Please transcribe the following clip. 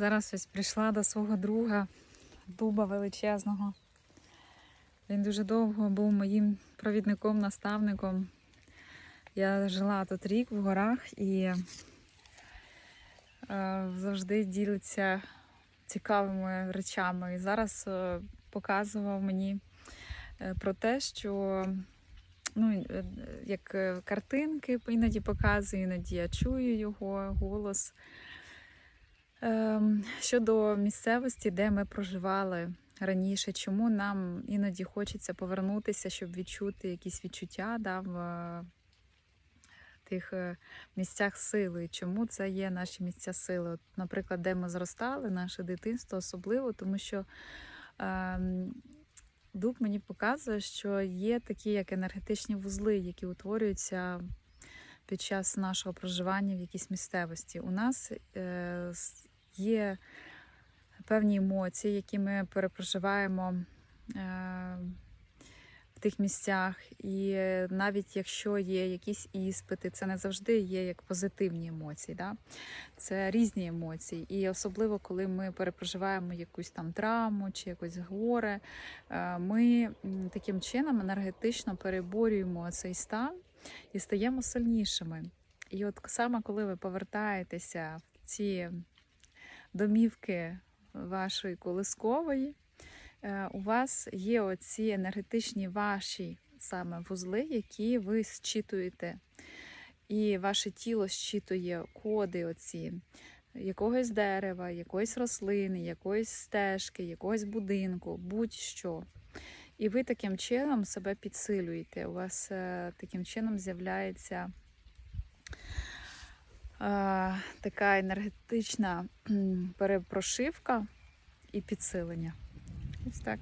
Зараз ось прийшла до свого друга, дуба величезного. Він дуже довго був моїм провідником, наставником. Я жила тут рік в горах і е, завжди ділиться цікавими речами. І зараз е, показував мені е, про те, що ну, як картинки іноді показує, іноді я чую його голос. Ем, Щодо місцевості, де ми проживали раніше, чому нам іноді хочеться повернутися, щоб відчути якісь відчуття да, в е, тих е, місцях сили. Чому це є наші місця сили? От, наприклад, де ми зростали, наше дитинство особливо, тому що ем, дуб мені показує, що є такі як енергетичні вузли, які утворюються під час нашого проживання в якійсь місцевості. У нас е, є певні емоції, які ми перепроживаємо е, в тих місцях. І навіть якщо є якісь іспити, це не завжди є як позитивні емоції. Да? Це різні емоції. І особливо, коли ми перепроживаємо якусь там травму чи якось горе, е, ми таким чином енергетично переборюємо цей стан і стаємо сильнішими. І от саме коли ви повертаєтеся в ці домівки вашої колискової, е, у вас є оці енергетичні ваші саме вузли, які ви зчитуєте. І ваше тіло зчитує коди оці якогось дерева, якоїсь рослини, якоїсь стежки, якогось будинку, будь-що. І ви таким чином себе підсилюєте. У вас е, таким чином з'являється така енергетична перепрошивка і підсилення. Ось так.